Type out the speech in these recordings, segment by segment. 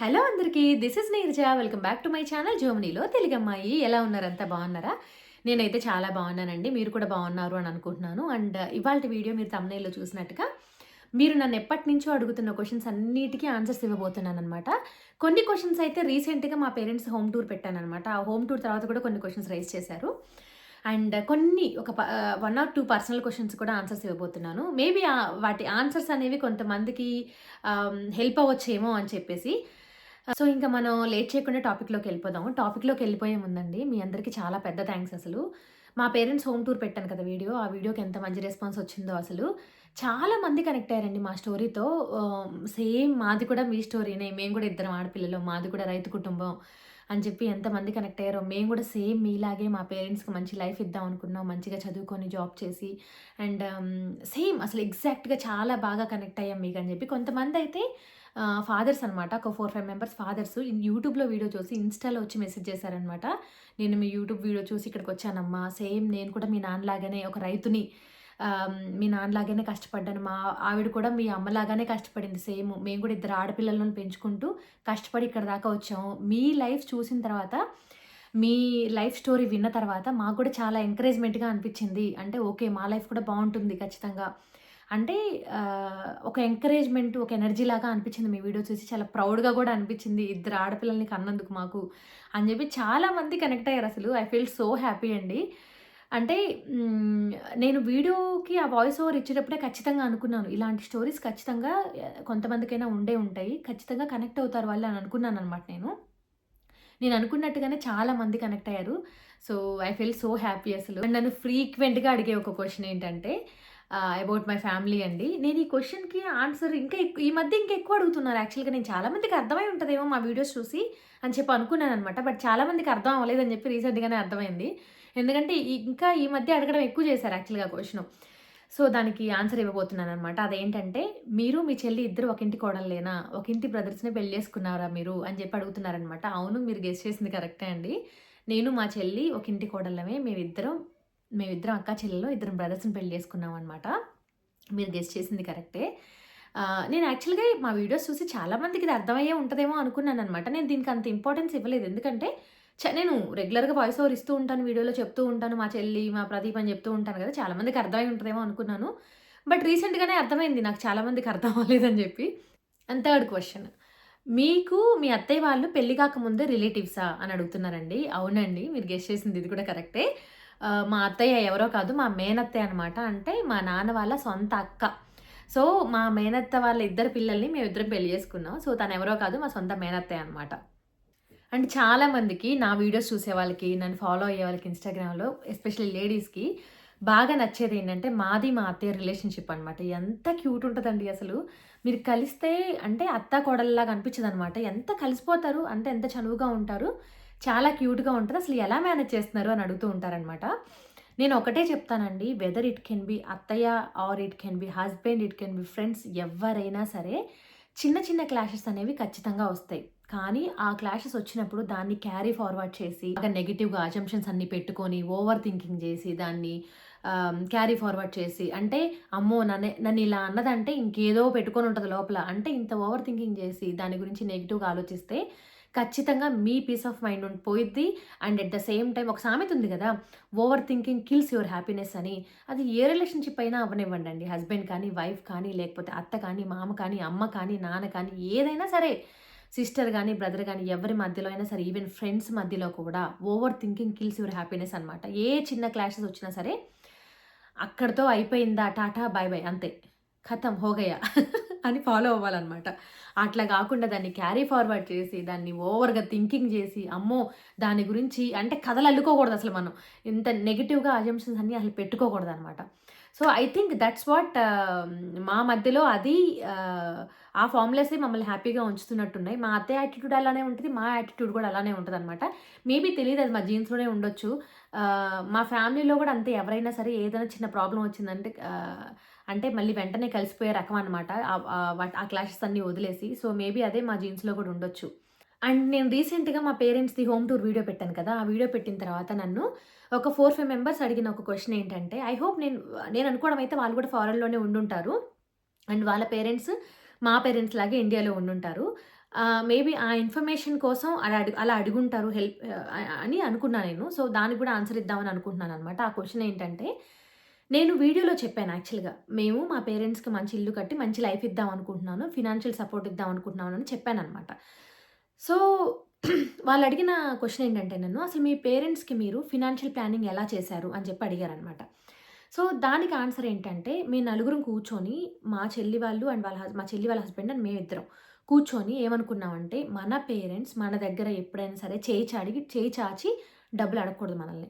Hello అందరికీ this is Neeraja. Welcome back to my channel జోమనీలో తెలుగమ్మాయి ఎలా ఉన్నారంతా బాగున్నారా? నేనైతే చాలా బాగున్నానండి. మీరు కూడా బాగున్నారు అని అనుకుంటున్నాను. అండ్ uh, ఇవాళ వీడియో మీరు తమ్నైల్లో చూసినట్టుగా మీరు నన్ను ఎప్పటి నుంచో అడుగుతున్న క్వశ్చన్స్ అన్నిటికీ ఆన్సర్స్ ఇవ్వబోతున్నాను అనమాట కొన్ని క్వశ్చన్స్ అయితే రీసెంట్గా మా పేరెంట్స్ హోమ్ టూర్ పెట్టాను అనమాట ఆ హోమ్ టూర్ తర్వాత కూడా కొన్ని క్వశ్చన్స్ రైజ్ చేశారు. అండ్ uh, కొన్ని ఒక one or two personal questions కూడా ఆన్సర్స్ ఇవ్వబోతున్నాను. మేబీ uh, వాటి ఆన్సర్స్ అనేవి కొంతమందికి um, హెల్ప్ అవ్వచ్చేమో అని చెప్పేసి. సో ఇంకా మనం లేట్ చేయకుండా టాపిక్లోకి వెళ్ళిపోదాం టాపిక్లోకి వెళ్ళిపోయే ముందండి మీ అందరికీ చాలా పెద్ద థ్యాంక్స్ అసలు. మా పేరెంట్స్ హోమ్ టూర్ పెట్టాను కదా వీడియో ఆ వీడియోకి ఎంత మంచి రెస్పాన్స్ వచ్చిందో అసలు. చాలా మంది కనెక్ట్ అయ్యారండి మా స్టోరీతో. సేమ్ మాది కూడా మీ స్టోరీనే మేము కూడా ఇద్దరం ఆడపిల్లలు మాది కూడా రైతు కుటుంబం అని చెప్పి ఎంతమంది కనెక్ట్ అయ్యారో మేము కూడా సేమ్ మీలాగే మా పేరెంట్స్కి మంచి లైఫ్ ఇద్దాం అనుకున్నాం మంచిగా చదువుకొని జాబ్ చేసి. అండ్ సేమ్ అసలు ఎగ్జాక్ట్గా చాలా బాగా కనెక్ట్ అయ్యాం మీకు అని చెప్పి. కొంతమంది అయితే ఫాదర్స్ అనమాట ఒక ఫోర్ ఫైవ్ మెంబర్స్ ఫాదర్స్ యూట్యూబ్లో వీడియో చూసి ఇన్స్టాలో వచ్చి మెసేజ్ చేశారనమాట నేను మీ యూట్యూబ్ వీడియో చూసి ఇక్కడికి వచ్చానమ్మా. సేమ్ నేను కూడా మీ నాన్నలాగానే ఒక రైతుని మీ నాన్నలాగానే కష్టపడ్డాను. మా ఆవిడ కూడా మీ అమ్మలాగానే కష్టపడింది. సేమ్ మేము కూడా ఇద్దరు ఆడపిల్లలను పెంచుకుంటూ కష్టపడి ఇక్కడ దాకా వచ్చాము. మీ లైఫ్ చూసిన తర్వాత మీ లైఫ్ స్టోరీ విన్న తర్వాత మాకు కూడా చాలా ఎంకరేజ్మెంట్గా అనిపించింది. అంటే ఓకే మా లైఫ్ కూడా బాగుంటుంది ఖచ్చితంగా. అంటే ఒక ఎంకరేజ్మెంట్ ఒక ఎనర్జీ లాగా అనిపించింది మీ వీడియో చూసి. చాలా ప్రౌడ్గా కూడా అనిపించింది. ఇద్దరు ఆడపిల్లల్ని కన్నందుకు మాకు అని చెప్పి చాలామంది కనెక్ట్ అయ్యారు అసలు. ఐ ఫీల్ సో హ్యాపీ అండి. అంటే నేను వీడియోకి ఆ వాయిస్ ఓవర్ ఇచ్చేటప్పుడే ఖచ్చితంగా అనుకున్నాను. ఇలాంటి స్టోరీస్ ఖచ్చితంగా కొంతమందికైనా ఉండే ఉంటాయి. ఖచ్చితంగా కనెక్ట్ అవుతారు వాళ్ళు అని అనుకున్నాను అనమాట నేను. నేను అనుకున్నట్టుగానే చాలా మంది కనెక్ట్ అయ్యారు. So I feel so happy అసలు. అండ్ నన్ను ఫ్రీక్వెంట్గా అడిగే ఒక క్వశ్చన్ ఏంటంటే అబౌట్ మై ఫ్యామిలీ అండి. నేను ఈ క్వశ్చన్కి ఆన్సర్ ఇంకా ఈ మధ్య ఇంకా ఎక్కువ అడుగుతున్నారు. యాక్చువల్గా నేను చాలామందికి అర్థమై ఉంటుందేమో మా వీడియోస్ చూసి అని చెప్పి అనుకున్నాను అనమాట బట్ చాలామందికి అర్థం అవ్వలేదని చెప్పి రీసెంట్గానే అర్థమైంది. ఎందుకంటే ఇంకా ఈ మధ్య అడగడం ఎక్కువ చేశారు యాక్చువల్గా క్వశ్చన్ సో దానికి ఆన్సర్ ఇవ్వబోతున్నాను అనమాట అదేంటంటే మీరు మీ చెల్లి ఇద్దరు ఒక ఇంటి కోడలేనా ఒక ఇంటి బ్రదర్స్ని పెళ్ళి చేసుకున్నారా మీరు? అని చెప్పి అడుగుతున్నారనమాట అవును మీరు గెస్ట్ చేసింది కరెక్టే అండి. నేను మా చెల్లి ఒక ఇంటి కోడళ్ళమే. మేమిద్దరం మేమిద్దరం అక్క చెల్లెలో ఇద్దరం బ్రదర్స్ని పెళ్ళి చేసుకున్నాం అనమాట మీరు గెస్ట్ చేసింది కరెక్టే నేను యాక్చువల్గా మా వీడియోస్ చూసి చాలామందికి ఇది అర్థమయ్యే ఉంటుందేమో అనుకున్నాను అనమాట నేను దీనికి అంత ఇంపార్టెన్స్ ఇవ్వలేదు. ఎందుకంటే నేను రెగ్యులర్గా వాయిస్ ఓవర్ ఇస్తూ ఉంటాను వీడియోలో చెప్తూ ఉంటాను మా చెల్లి మా ప్రదీప్ అని చెప్తూ ఉంటాను కదా చాలామందికి అర్థమై ఉంటుందేమో అనుకున్నాను. బట్ రీసెంట్గానే అర్థమైంది నాకు చాలామందికి అర్థం అవ్వలేదని చెప్పి. అండ్ థర్డ్ క్వశ్చన్ మీకు మీ అత్తయ్య వాళ్ళు పెళ్ళి కాకముందే రిలేటివ్సా అని అడుగుతున్నారండి. అవునండి మీరు గెస్ట్ చేసింది ఇది కూడా కరెక్టే మా అత్తయ్య ఎవరో కాదు మా మేనత్తయ్య అనమాట అంటే మా నాన్న వాళ్ళ సొంత అక్క. సో మా మేనత్త వాళ్ళ ఇద్దరు పిల్లల్ని మేము ఇద్దరం పెళ్ళి చేసుకున్నాం. సో తను ఎవరో కాదు మా సొంత మేనత్తయ్య అనమాట అండ్ చాలామందికి నా వీడియోస్ చూసే వాళ్ళకి నన్ను ఫాలో అయ్యే వాళ్ళకి ఇన్స్టాగ్రామ్లో ఎస్పెషల్లీ లేడీస్కి బాగా నచ్చేది ఏంటంటే మాది మా అత్తయ్య రిలేషన్షిప్ అనమాట ఎంత క్యూట్ ఉంటుందండి అసలు. మీరు కలిస్తే అంటే అత్త కోడల్లాగా అనిపించదు అనమాట ఎంత కలిసిపోతారు అంటే ఎంత చనువుగా ఉంటారు చాలా క్యూట్గా ఉంటుంది. అసలు ఎలా మేనేజ్ చేస్తున్నారు అని అడుగుతూ ఉంటారనమాట నేను ఒకటే చెప్తానండి. వెదర్ ఇట్ కెన్ బి అత్తయ్య or it can be husband it can be friends ఎవరైనా సరే చిన్న చిన్న క్లాషెస్ అనేవి ఖచ్చితంగా వస్తాయి. కానీ ఆ క్లాషెస్ వచ్చినప్పుడు దాన్ని క్యారీ ఫార్వర్డ్ చేసి ఒక నెగిటివ్గా అజంప్షన్స్ అన్ని పెట్టుకొని ఓవర్ థింకింగ్ చేసి దాన్ని క్యారీ ఫార్వర్డ్ చేసి అంటే అమ్మో నన్ను నన్ను ఇలా అన్నదంటే ఇంకేదో పెట్టుకొని ఉంటుంది లోపల. అంటే ఇంత ఓవర్ థింకింగ్ చేసి దాని గురించి నెగిటివ్గా ఆలోచిస్తే ఖచ్చితంగా మీ పీస్ ఆఫ్ మైండ్ పోయిద్ది. And at the same time ఒక సామెత ఉంది కదా over thinking kills your happiness అని. అది ఏ రిలేషన్షిప్ అయినా అవనివ్వండి అండి. హస్బెండ్ కానీ వైఫ్ కానీ లేకపోతే అత్త కానీ మామ కానీ అమ్మ కానీ నాన్న కానీ ఏదైనా సరే. సిస్టర్ కానీ బ్రదర్ కానీ ఎవరి మధ్యలో అయినా సరే ఈవెన్ ఫ్రెండ్స్ మధ్యలో కూడా over thinking kills your happiness అనమాట ఏ చిన్న క్లాషెస్ వచ్చినా సరే అక్కడితో అయిపోయిందా టాటా బాయ్ బాయ్ అంతే. ఖతం హోగయ్యా అని ఫాలో అవ్వాలన్నమాట. అట్లా కాకుండా దాన్ని క్యారీ ఫార్వర్డ్ చేసి దాన్ని ఓవర్గా థింకింగ్ చేసి అమ్మో దాని గురించి అంటే కథలు అల్లుకోకూడదు అసలు మనం. ఇంత నెగిటివ్గా అజంప్షన్స్ అన్నీ అసలు పెట్టుకోకూడదు అనమాట so I think that's what um, మా మధ్యలో అది ఆ ఫార్ములాసే మమ్మల్ని హ్యాపీగా ఉంచుతున్నట్టున్నాయి. మా అత్తే యాటిట్యూడ్ అలానే ఉంటుంది మా యాటిట్యూడ్ కూడా అలానే ఉంటుంది అనమాట మేబీ తెలియదు అది మా జీన్స్లోనే ఉండొచ్చు. మా ఫ్యామిలీలో కూడా అంతే. ఎవరైనా సరే ఏదైనా చిన్న ప్రాబ్లం వచ్చిందంటే అంటే మళ్ళీ వెంటనే కలిసిపోయే రకం అనమాట ఆ క్లాషెస్ అన్నీ వదిలేసి. సో మేబీ అదే మా జీన్స్లో కూడా ఉండొచ్చు. అండ్ నేను రీసెంట్గా మా పేరెంట్స్ది హోమ్ టూర్ వీడియో పెట్టాను కదా. ఆ వీడియో పెట్టిన తర్వాత నన్ను ఒక ఫోర్ ఫైవ్ మెంబర్స్ అడిగిన ఒక క్వశ్చన్ ఏంటంటే ఐ హోప్ నేను నేను అనుకోవడం అయితే వాళ్ళు కూడా ఫారెన్లోనే ఉండుంటారు. అండ్ వాళ్ళ పేరెంట్స్ మా పేరెంట్స్ లాగే ఇండియాలో ఉండుంటారు. మేబీ ఆ ఇన్ఫర్మేషన్ కోసం అలా అడుగు అలా అడుగుంటారు హెల్ప్ అని అనుకున్నాను నేను. సో దానికి కూడా ఆన్సర్ ఇద్దామని అనుకుంటున్నాను అనమాట ఆ క్వశ్చన్ ఏంటంటే నేను వీడియోలో చెప్పాను యాక్చువల్గా మేము మా పేరెంట్స్కి మంచి ఇల్లు కట్టి మంచి లైఫ్ ఇద్దాం అనుకుంటున్నాను ఫినాన్షియల్ సపోర్ట్ ఇద్దాం అనుకుంటున్నాను అని చెప్పాను అనమాట సో వాళ్ళు అడిగిన క్వశ్చన్ ఏంటంటే నన్ను అసలు మీ పేరెంట్స్కి మీరు ఫినాన్షియల్ ప్లానింగ్ ఎలా చేశారు? అని చెప్పి అడిగారనమాట సో దానికి ఆన్సర్ ఏంటంటే మీ నలుగురం కూర్చొని మా చెల్లి వాళ్ళు అండ్ వాళ్ళ హస్- మా చెల్లి వాళ్ళ హస్బెండ్ అండ్ మేమిద్దరం కూర్చొని ఏమనుకున్నామంటే మన పేరెంట్స్ మన దగ్గర ఎప్పుడైనా సరే చేయి చాడి చేయి చాచి డబ్బులు అడగకూడదు మనల్ని.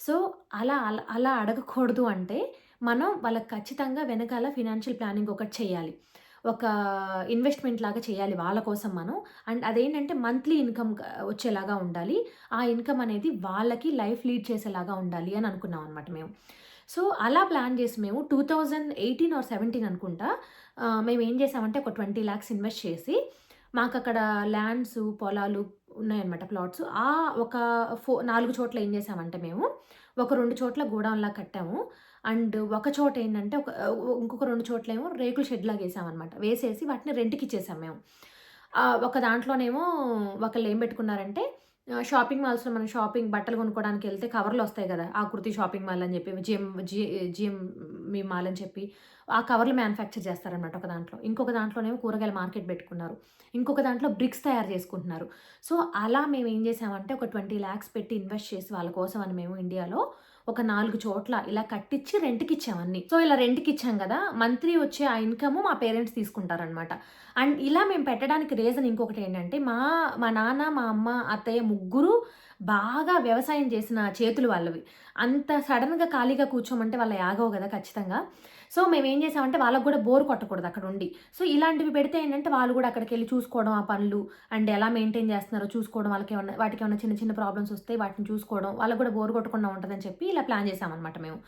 సో అలా అలా అలా అడగకూడదు అంటే మనం వాళ్ళకి ఖచ్చితంగా వెనకాల ఫినాన్షియల్ ప్లానింగ్ ఒకటి చేయాలి. ఒక ఇన్వెస్ట్మెంట్ లాగా చేయాలి వాళ్ళ కోసం మనం. అండ్ అదేంటంటే మంత్లీ ఇన్కమ్ వచ్చేలాగా ఉండాలి. ఆ ఇన్కమ్ అనేది వాళ్ళకి లైఫ్ లీడ్ చేసేలాగా ఉండాలి అని అనుకున్నాం అనమాట మేము. సో అలా ప్లాన్ చేసి మేము two thousand eighteen or seventeen అనుకుంటా మేము ఏం చేసామంటే ఒక ట్వంటీ ల్యాక్స్ ఇన్వెస్ట్ చేసి మాకు అక్కడ ల్యాండ్స్ పొలాలు ఉన్నాయన్నమాట ప్లాట్స్. ఆ ఒక ఫో నాలుగు చోట్ల ఏం చేసామంటే మేము ఒక రెండు చోట్ల గోడౌన్లా కట్టాము. అండ్ ఒక చోట ఏంటంటే ఒక ఇంకొక రెండు చోట్ల ఏమో రేకుల షెడ్ లాగా వేసామన్నమాట. వేసేసి వాటిని రెంట్కి ఇచ్చేసాం మేము. ఒక దాంట్లోనేమో ఒకళ్ళు ఏం పెట్టుకున్నారంటే షాపింగ్ మాల్స్లో మనం షాపింగ్ బట్టలు కొనుక్కోవడానికి వెళ్తే కవర్లు వస్తాయి కదా ఆకృతి షాపింగ్ మాల్ అని చెప్పి జిఎం జి జిఎం మీ మాల్ అని చెప్పి ఆ కవర్లు మ్యానుఫ్యాక్చర్ చేస్తారనమాట ఒక దాంట్లో. ఇంకొక దాంట్లోనేమో కూరగాయల మార్కెట్ పెట్టుకున్నారు ఇంకొక దాంట్లో బ్రిక్స్ తయారు చేసుకుంటున్నారు. సో అలా మేము ఏం చేసామంటే ఒక ట్వంటీ ల్యాక్స్ పెట్టి ఇన్వెస్ట్ చేసి వాళ్ళ కోసం అని మేము ఇండియాలో ఒక నాలుగు చోట్ల ఇలా కట్టించి రెంట్కి ఇచ్చామన్ని సో ఇలా రెంట్కి ఇచ్చాం కదా మంత్లీ వచ్చే ఆ ఇన్కమ్ మా పేరెంట్స్ తీసుకుంటారనమాట అండ్ ఇలా మేము పెట్టడానికి రీజన్ ఇంకొకటి ఏంటంటే మా మా నాన్న మా అమ్మ అత్తయ్య ముగ్గురు బాగా వ్యవసాయం చేసిన చేతులు వాళ్ళవి. అంత సడన్గా ఖాళీగా కూర్చోమంటే వాళ్ళ యాగవు కదా ఖచ్చితంగా. సో మేము ఏం చేసామంటే వాళ్ళకు కూడా బోర్ కొట్టకూడదు అక్కడ ఉండి. సో ఇలాంటివి పెడితే ఏంటంటే వాళ్ళు కూడా అక్కడికి వెళ్ళి చూసుకోవడం ఆ పనులు అండ్ ఎలా మెయింటైన్ చేస్తున్నారో చూసుకోవడం వాళ్ళకి ఏమన్నా వాటికి ఏమైనా చిన్న చిన్న ప్రాబ్లమ్స్ వస్తే వాటిని చూసుకోవడం వాళ్ళకు కూడా బోర్ కొట్టకుండా ఉంటుందని చెప్పి ఇలా ప్లాన్ చేసామన్నమాట మేము.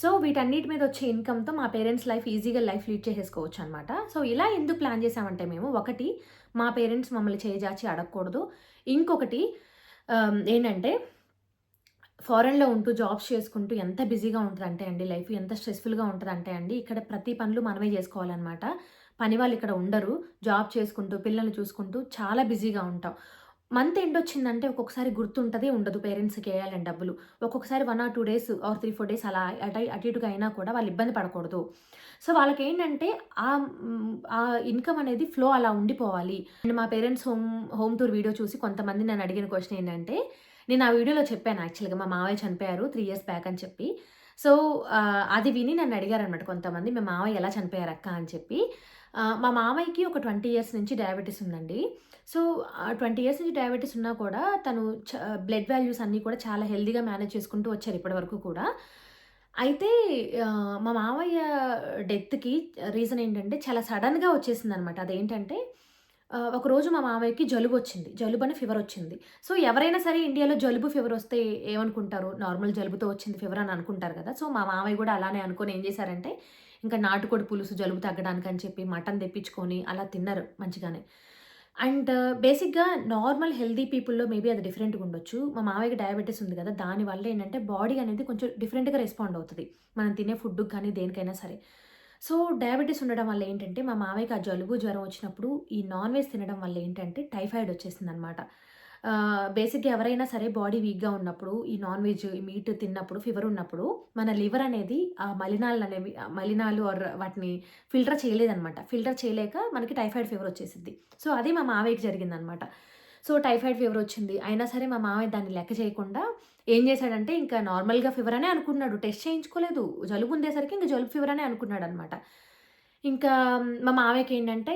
సో వీటన్నిటి మీద వచ్చే ఇన్కమ్తో మా పేరెంట్స్ లైఫ్ ఈజీగా లైఫ్ లీడ్ చేసేసుకోవచ్చు అనమాట సో ఇలా ఎందుకు ప్లాన్ చేసామంటే మేము ఒకటి మా పేరెంట్స్ మమ్మల్ని చేజాచి అడగకూడదు. ఇంకొకటి ఏంటంటే ఫారెన్లో ఉంటూ జాబ్స్ చేసుకుంటూ ఎంత బిజీగా ఉంటుందంటే అండి లైఫ్ ఎంత స్ట్రెస్ఫుల్గా ఉంటుందంటే అండి ఇక్కడ ప్రతి పనులు మనమే చేసుకోవాలన్నమాట. పని వాళ్ళు ఇక్కడ ఉండరు జాబ్ చేసుకుంటూ పిల్లల్ని చూసుకుంటూ చాలా బిజీగా ఉంటాం. మంత్ ఎండ్ వచ్చిందంటే ఒక్కొక్కసారి గుర్తుంటదే ఉండదు పేరెంట్స్కి వేయాలని డబ్బులు. ఒక్కొక్కసారి one or two days or three four days అలా అటు అటు ఇటుగా అయినా కూడా వాళ్ళు ఇబ్బంది పడకూడదు. సో వాళ్ళకి ఏంటంటే ఆ ఆ ఇన్కమ్ అనేది ఫ్లో అలా ఉండిపోవాలి. అండ్ మా parents home home tour video చూసి కొంతమంది నన్ను అడిగిన క్వశ్చన్ ఏంటంటే నేను ఆ వీడియోలో చెప్పాను యాక్చువల్గా. మా మావయ్య చనిపోయారు త్రీ ఇయర్స్ బ్యాక్ అని చెప్పి. సో అది విని నన్ను అడిగారనమాట కొంతమంది మా మావయ్య ఎలా చనిపోయారు అక్క? అని చెప్పి. మా మామయ్యకి ఒక ట్వంటీ ఇయర్స్ నుంచి డయాబెటీస్ ఉందండి. సో ట్వంటీ ఇయర్స్ నుంచి డయాబెటీస్ ఉన్నా కూడా తను బ్లడ్ వాల్యూస్ అన్నీ కూడా చాలా హెల్దీగా మేనేజ్ చేసుకుంటూ వచ్చారు ఇప్పటి వరకు కూడా. అయితే మా మామయ్య డెత్కి రీజన్ ఏంటంటే చాలా సడన్గా వచ్చేసింది అనమాట అదేంటంటే ఏంటంటే ఒకరోజు మా మామయ్యకి జలుబు వచ్చింది. జలుబు అని ఫీవర్ వచ్చింది. సో ఎవరైనా సరే ఇండియాలో జలుబు ఫీవర్ వస్తే ఏమనుకుంటారు? నార్మల్ జలుబుతో వచ్చింది ఫీవర్ అని అనుకుంటారు కదా. సో మా మామయ్య కూడా అలానే అనుకొని ఏం చేశారంటే ఇంకా నాటుకోడి పులుసు జలుబు తగ్గడానికి అని చెప్పి మటన్ తెప్పించుకొని అలా తిన్నారు మంచిగానే. అండ్ బేసిక్గా నార్మల్ హెల్దీ పీపుల్లో మేబీ అది డిఫరెంట్గా ఉండొచ్చు. మా మామయ్యకి డయాబెటీస్ ఉంది కదా. దానివల్ల ఏంటంటే బాడీ అనేది కొంచెం డిఫరెంట్గా రెస్పాండ్ అవుతుంది. మనం తినే ఫుడ్కి కానీ దేనికైనా సరే. సో డయాబెటీస్ ఉండడం వల్ల ఏంటంటే మా మామయ్యకి ఆ జలుబు జ్వరం వచ్చినప్పుడు ఈ నాన్ వెజ్ తినడం వల్ల ఏంటంటే టైఫాయిడ్ వచ్చేసింది అనమాట బేసిక్గా ఎవరైనా సరే బాడీ వీక్గా ఉన్నప్పుడు ఈ నాన్ వెజ్ మీట్ తిన్నప్పుడు ఫీవర్ ఉన్నప్పుడు మన లివర్ అనేది ఆ మలినాలు అనేవి మలినాలు ఆర్ వాటిని ఫిల్టర్ చేయలేదన్నమాట ఫిల్టర్ చేయలేక మనకి టైఫాయిడ్ ఫీవర్ వచ్చేసింది సో అది మా మావయ్యకి జరిగిందనమాట. సో టైఫాయిడ్ ఫీవర్ వచ్చింది. అయినా సరే మా మామయ్య దాన్ని లెక్క చేయకుండా ఏం చేశాడంటే ఇంకా నార్మల్గా ఫీవర్ అనే అనుకున్నాడు. టెస్ట్ చేయించుకోలేదు. జలుబు ఉండేసరికి ఇంకా జలుబు ఫీవర్ అనే అనుకున్నాడు అనమాట ఇంకా మా మావయ్యకి ఏంటంటే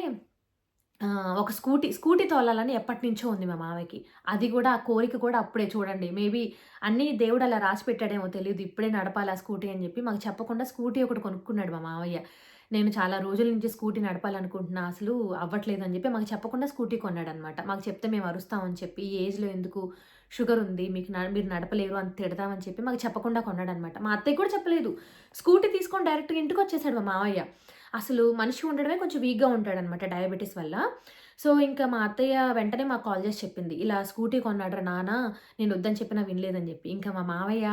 ఒక స్కూటీ స్కూటీ తోలాలని ఎప్పటి నుంచో ఉంది మా మావయ్యకి అది కూడా ఆ కోరిక కూడా అప్పుడే చూడండి. మేబీ అన్నీ దేవుడు అలా రాసి పెట్టాడేమో తెలియదు ఇప్పుడే నడపాలి ఆ స్కూటీ అని చెప్పి మాకు చెప్పకుండా స్కూటీ ఒకటి కొనుక్కున్నాడు మా మావయ్య నేను చాలా రోజుల నుంచి స్కూటీ నడపాలనుకుంటున్నా అసలు అవ్వట్లేదు అని చెప్పి మాకు చెప్పకుండా స్కూటీ కొన్నాడు అనమాట మాకు చెప్తే మేము అరుస్తామని చెప్పి ఈ ఏజ్లో ఎందుకు షుగర్ ఉంది మీకు న- మీరు నడపలేరు అని తిడదామని చెప్పి మాకు చెప్పకుండా కొన్నాడనమాట. మా అత్తయ్య కూడా చెప్పలేదు. స్కూటీ తీసుకొని డైరెక్ట్గా ఇంటికి వచ్చేసాడు మా మావయ్య. అసలు మనిషి ఉండడమే కొంచెం వీక్గా ఉంటాడనమాట డయాబెటీస్ వల్ల. సో, ఇంకా మా అత్తయ్య వెంటనే మాకు కాల్ చేసి చెప్పింది. ఇలా స్కూటీ కొన్నాడురా నాన్న నేను వద్దని చెప్పినా వినలేదని చెప్పి. ఇంకా మా మావయ్య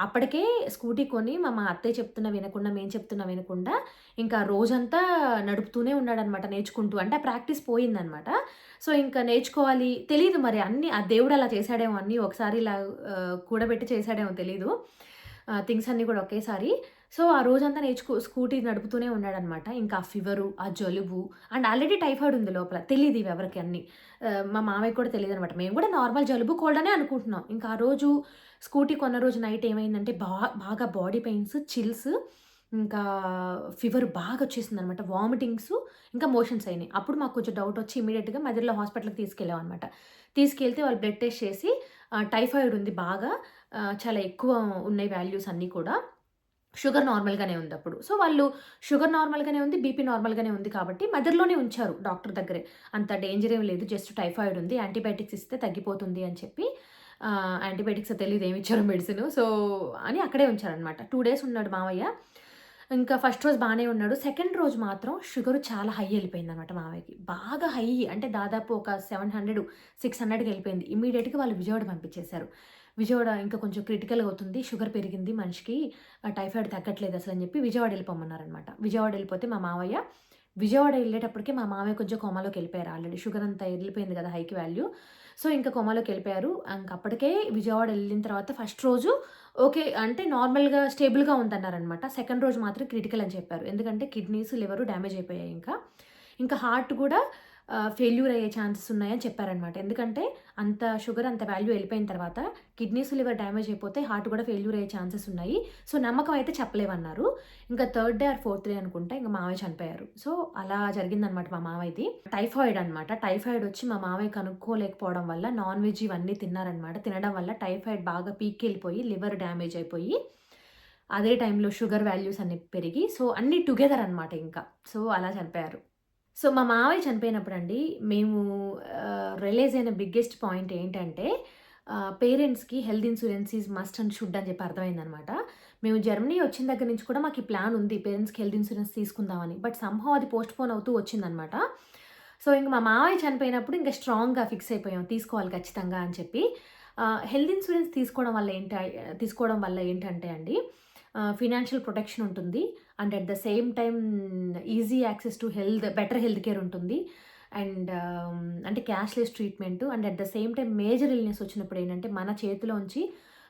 అప్పటికే స్కూటీ కొని మా మా అత్తయ్య చెప్తున్నా వినకుండా, మేము చెప్తున్నా వినకుండా ఇంకా రోజంతా నడుపుతూనే ఉన్నాడనమాట నేర్చుకుంటూ. అంటే ప్రాక్టీస్ పోయిందనమాట. సో, ఇంకా నేర్చుకోవాలి తెలియదు మరి అన్ని ఆ దేవుడు అలా చేశాడేమో అన్నీ ఒకసారి ఇలా కూడబెట్టి చేశాడేమో తెలీదు. థింగ్స్ అన్నీ కూడా ఒకేసారి. సో, ఆ రోజంతా నేర్చుకో స్కూటీ నడుపుతూనే ఉన్నాడనమాట. ఇంకా ఆ ఫీవరు, ఆ జలుబు అండ్ ఆల్రెడీ టైఫాయిడ్ ఉంది లోపల. తెలియదు ఇవి ఎవరికి అన్ని మా మామయ్యకి కూడా తెలియదు అనమాట మేము కూడా నార్మల్ జలుబు, కోల్డ్ అనే అనుకుంటున్నాం. ఇంకా ఆ రోజు స్కూటీ కొన్న రోజు నైట్ ఏమైందంటే బా బాగా బాడీ పెయిన్స్, చిల్స్ ఇంకా ఫీవర్ బాగా వచ్చేసింది అనమాట వామిటింగ్స్ ఇంకా మోషన్స్ అయినాయి. అప్పుడు మాకు కొంచెం డౌట్ వచ్చి ఇమీడియట్గా మధ్యలో హాస్పిటల్‌కి తీసుకెళ్ళామనమాట. తీసుకెళ్తే వాళ్ళు బ్లడ్ టెస్ట్ చేసి టైఫాయిడ్ ఉంది బాగా చాలా ఎక్కువ ఉన్నాయి వాల్యూస్ అన్నీ కూడా. షుగర్ నార్మల్‌గానే ఉందప్పుడు. సో, వాళ్ళు షుగర్ నార్మల్‌గానే ఉంది, బీపీ నార్మల్‌గానే ఉంది కాబట్టి మదర్‌లోనే ఉంచారు డాక్టర్ దగ్గరే. అంత డేంజర్ ఏం లేదు. జస్ట్ టైఫాయిడ్ ఉంది. యాంటీబయాటిక్స్ ఇస్తే తగ్గిపోతుంది అని చెప్పి యాంటీబయాటిక్స్ తెలియదు ఏమి ఇచ్చారు మెడిసిన్. సో, అని అక్కడే ఉంచారనమాట. టూ డేస్ ఉన్నాడు మావయ్య. ఇంకా ఫస్ట్ రోజు బాగానే ఉన్నాడు. సెకండ్ రోజు మాత్రం షుగర్ చాలా హై ఎళ్ళిపోయిందనమాట మావయ్యకి. బాగా హై అంటే దాదాపు ఒక సెవెన్ హండ్రెడ్ సిక్స్ హండ్రెడ్కి వెళ్ళిపోయింది ఇమీడియట్గా వాళ్ళు విజయవాడ పంపించేశారు. విజయవాడ ఇంకా కొంచెం క్రిటికల్‌గా అవుతుంది. షుగర్ పెరిగింది మనిషికి. టైఫాయిడ్ తగ్గట్లేదు అసలు అని చెప్పి విజయవాడ వెళ్ళిపోమన్నారనమాట విజయవాడ వెళ్ళిపోతే మా మావయ్య విజయవాడ వెళ్ళేటప్పటికే మా మామయ్య కొంచెం కోమాలోకి వెళ్ళిపోయారు ఆల్రెడీ. షుగర్ అంతా వెళ్ళిపోయింది కదా హైకి వాల్యూ. సో, ఇంకా కోమాలోకి వెళ్ళిపోయారు ఇంకా అప్పటికే విజయవాడ వెళ్ళిన తర్వాత ఫస్ట్ రోజు ఓకే. అంటే నార్మల్‌గా స్టేబుల్‌గా ఉందన్నారనమాట. సెకండ్ రోజు మాత్రం క్రిటికల్ అని చెప్పారు. ఎందుకంటే కిడ్నీస్, లివర్ డ్యామేజ్ అయిపోయాయి ఇంకా. ఇంకా హార్ట్ కూడా ఫెయిల్యూర్ అయ్యే ఛాన్సెస్ ఉన్నాయని చెప్పారనమాట. ఎందుకంటే అంత షుగర్ అంత వాల్యూ వెళ్ళిపోయిన తర్వాత కిడ్నీస్, లివర్ డ్యామేజ్ అయిపోతే హార్ట్ కూడా ఫెయిల్యూర్ అయ్యే ఛాన్సెస్ ఉన్నాయి. సో, నమ్మకం అయితే చెప్పలేమన్నారు. ఇంకా third day or fourth day అనుకుంటా ఇంకా మావయ్య చనిపోయారు. సో, అలా జరిగిందనమాట మా మావయ్యది. టైఫాయిడ్ అనమాట. టైఫాయిడ్ వచ్చి మా మావయ్య కనుక్కోలేకపోవడం వల్ల నాన్ వెజ్ ఇవన్నీ తిన్నారనమాట. తినడం వల్ల టైఫాయిడ్ బాగా పీక్కెళ్ళిపోయి లివర్ డ్యామేజ్ అయిపోయి అదే టైంలో షుగర్ వాల్యూస్ అన్నీ పెరిగి సో, అన్నీ టుగెదర్ అనమాట ఇంకా. సో, అలా చనిపోయారు. సో, మా మావయ్య చనిపోయినప్పుడు అండి మేము రిలీజ్ అయిన బిగ్గెస్ట్ పాయింట్ ఏంటంటే పేరెంట్స్‌కి health insurance is must and should అని చెప్పి అర్థమైందనమాట. మేము జర్మనీ వచ్చిన దగ్గర నుంచి కూడా మాకు ఈ ప్లాన్ ఉంది. పేరెంట్స్‌కి హెల్త్ ఇన్సూరెన్స్ తీసుకుందామని. బట్ సమ్‌హౌ అది పోస్ట్‌పోన్ అవుతూ వచ్చిందనమాట. సో, ఇంక మా మావయ్య చనిపోయినప్పుడు ఇంకా స్ట్రాంగ్‌గా ఫిక్స్ అయిపోయాం. తీసుకోవాలి ఖచ్చితంగా అని చెప్పి. హెల్త్ ఇన్సూరెన్స్ తీసుకోవడం వల్ల ఏంట తీసుకోవడం వల్ల ఏంటంటే అండి ఫినాన్షియల్ ప్రొటెక్షన్ ఉంటుంది. And at the same time easy access to health better health care ఉంటుంది. అండ్ um, అంటే cashless treatment and at the same time major illness వచ్చినప్పుడు ఏంటంటే మన చేతిలో ఉంచి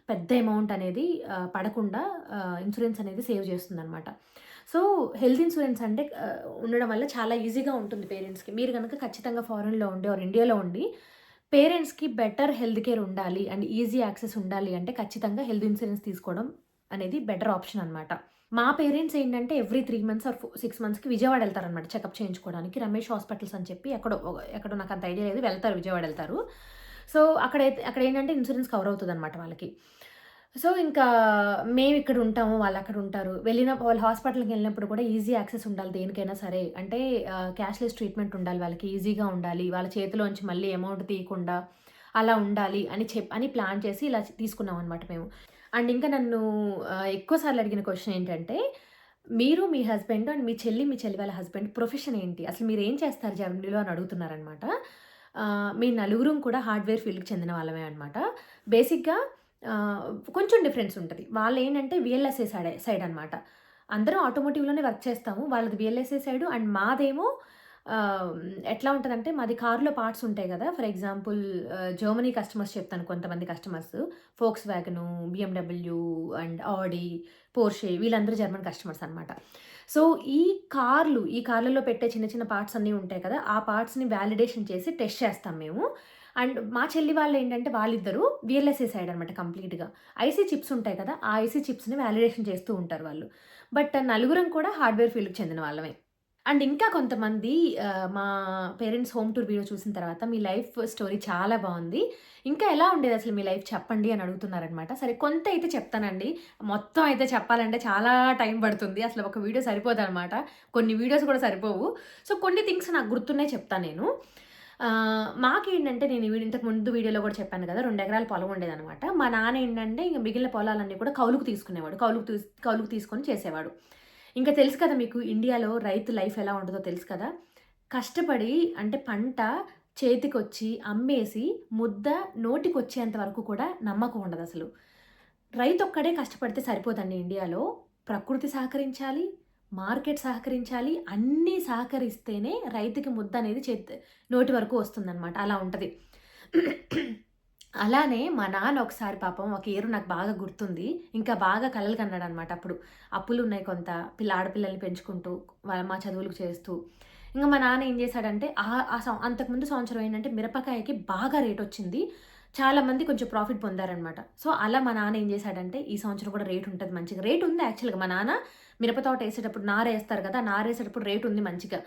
పెద్ద అమౌంట్ అనేది పడకుండా ఇన్సూరెన్స్ అనేది సేవ్ చేస్తుందన్నమాట సో, హెల్త్ ఇన్సూరెన్స్ అంటే ఉండడం వల్ల చాలా ఈజీగా ఉంటుంది పేరెంట్స్‌కి. మీరు కనుక ఖచ్చితంగా ఫారెన్‌లో ఉండి ఆర్ ఇండియాలో ఉండి పేరెంట్స్‌కి బెటర్ హెల్త్ కేర్ ఉండాలి అండ్ ఈజీ యాక్సెస్ ఉండాలి అంటే ఖచ్చితంగా హెల్త్ ఇన్సూరెన్స్ తీసుకోవడం అనేది బెటర్ ఆప్షన్ అనమాట. మా పేరెంట్స్ ఏంటంటే every three months or six మంత్స్‌కి విజయవాడ వెళ్తారనమాట చెకప్ చేయించుకోవడానికి. రమేష్ హాస్పిటల్స్ అని చెప్పి ఎక్కడో ఎక్కడో నాకు అంత ఐడియా లేదు. వెళ్తారు విజయవాడ వెళ్తారు సో, అక్కడైతే అక్కడేంటంటే ఇన్సూరెన్స్ కవర్ అవుతదనమాట వాళ్ళకి. సో, ఇంకా మేము ఇక్కడ ఉంటాము. వాళ్ళు అక్కడ ఉంటారు. వెళ్ళిన వాళ్ళు హాస్పిటల్‌కి వెళ్ళినప్పుడు కూడా ఈజీ యాక్సెస్ ఉండాలి దేనికైనా సరే. అంటే క్యాష్‌లెస్ ట్రీట్మెంట్ ఉండాలి వాళ్ళకి. ఈజీగా ఉండాలి. వాళ్ళ చేతిలోంచి మళ్ళీ అమౌంట్ తీయకుండా అలా ఉండాలి అని చెప్ అని ప్లాన్ చేసి ఇలా తీసుకున్నాం అనమాట మేము. అండ్ ఇంకా నన్ను ఎక్కువసార్లు ఎక్కువ సార్లు అడిగిన క్వశ్చన్ ఏంటంటే మీరు, మీ హస్బెండ్ అండ్ మీ చెల్లి, మీ చెల్లి వాళ్ళ హస్బెండ్ ప్రొఫెషన్ ఏంటి? అసలు మీరు ఏం చేస్తారు జర్మనీలో అని అడుగుతున్నారనమాట. మీ నలుగురం కూడా హార్డ్‌వేర్ ఫీల్డ్‌కి చెందిన వాళ్ళమే అనమాట. బేసిక్‌గా కొంచెం డిఫరెన్స్ ఉంటుంది వాళ్ళు ఏంటంటే విఎల్ఎస్ఏ సైడ్ సైడ్ అనమాట. అందరం ఆటోమోటివ్‌లోనే వర్క్ చేస్తాము. వాళ్ళది విఎల్ఎస్ఏ సైడు అండ్ మాదేమో ఎట్లా ఉంటుందంటే మాది కార్‌లో పార్ట్స్ ఉంటాయి కదా ఫర్ ఎగ్జాంపుల్ జర్మనీ కస్టమర్స్ చెప్తాను కొంతమంది customers. Volkswagen, BMW and Audi, Porsche వీళ్ళందరూ జర్మన్ కస్టమర్స్ అనమాట. సో, ఈ కార్లు ఈ కార్లలో పెట్టే చిన్న చిన్న పార్ట్స్ అన్నీ ఉంటాయి కదా! ఆ పార్ట్స్‌ని వ్యాలిడేషన్ చేసి టెస్ట్ చేస్తాం మేము. అండ్ మా చెల్లి వాళ్ళు ఏంటంటే వాళ్ళిద్దరూ విఎల్ఎస్ఏ సైడ్ అనమాట కంప్లీట్‌గా. ఐసీ చిప్స్ ఉంటాయి కదా! ఆ ఐసీ చిప్స్‌ని వ్యాలిడేషన్ చేస్తూ ఉంటారు వాళ్ళు. బట్ నలుగురం కూడా హార్డ్‌వేర్ ఫీల్డ్‌కి చెందిన వాళ్ళమే. అండ్ ఇంకా కొంతమంది మా పేరెంట్స్ హోమ్ టూర్ వీడియో చూసిన తర్వాత మీ లైఫ్ స్టోరీ చాలా బాగుంది ఇంకా ఎలా ఉండేది అసలు మీ లైఫ్ చెప్పండి అని అడుగుతున్నారనమాట. సరే కొంత అయితే చెప్తానండి. మొత్తం అయితే చెప్పాలంటే చాలా టైం పడుతుంది. అసలు ఒక వీడియో సరిపోదనమాట. కొన్ని వీడియోస్ కూడా సరిపోవు. సో, కొన్ని థింగ్స్ నాకు గుర్తున్నాయి చెప్తాను నేను. మాకేంటంటే నేను ఇంతకు ముందు వీడియోలో కూడా చెప్పాను కదా! రెండు ఎకరాల పొలం ఉండేదనమాట. మా నాన్న ఏంటంటే ఇంక మిగిలిన పొలాలన్నీ కూడా కౌలుకు తీసుకునేవాడు. కౌలుకు తీస్ కౌలుకు తీసుకొని చేసేవాడు. ఇంకా తెలుసు కదా మీకు ఇండియాలో రైతు లైఫ్ ఎలా ఉంటుందో తెలుసు కదా! కష్టపడి అంటే పంట చేతికొచ్చి అమ్మేసి ముద్ద నోటికొచ్చేంత వరకు కూడా నమ్మకం ఉండదు అసలు. రైతు ఒక్కడే కష్టపడితే సరిపోదండి ఇండియాలో. ప్రకృతి సహకరించాలి మార్కెట్ సహకరించాలి అన్నీ సహకరిస్తేనే రైతుకి ముద్ద అనేది చేతి నోటి వరకు వస్తుందన్నమాట. అలా ఉంటుంది. అలానే మా నాన్న ఒకసారి పాపం ఒక ఏరు నాకు బాగా గుర్తుంది. ఇంకా బాగా కలలు కన్నాడు అనమాట అప్పుడు. అప్పులు ఉన్నాయి కొంత పిల్ల ఆడపిల్లల్ని పెంచుకుంటూ వాళ్ళ మా చదువులకు చేస్తూ. ఇంకా మా నాన్న ఏం చేశాడంటే ఆ అంతకుముందు సంవత్సరం ఏంటంటే మిరపకాయకి బాగా రేట్ వచ్చింది. చాలామంది కొంచెం ప్రాఫిట్ పొందారనమాట. సో అలా మా నాన్న ఏం చేశాడంటే ఈ సంవత్సరం కూడా రేట్ ఉంటుంది మంచిగా. రేట్ ఉంది యాక్చువల్గా మా నాన్న మిరపతోట వేసేటప్పుడు నార వేస్తారు కదా నార వేసేటప్పుడు రేట్ ఉంది మంచిగా.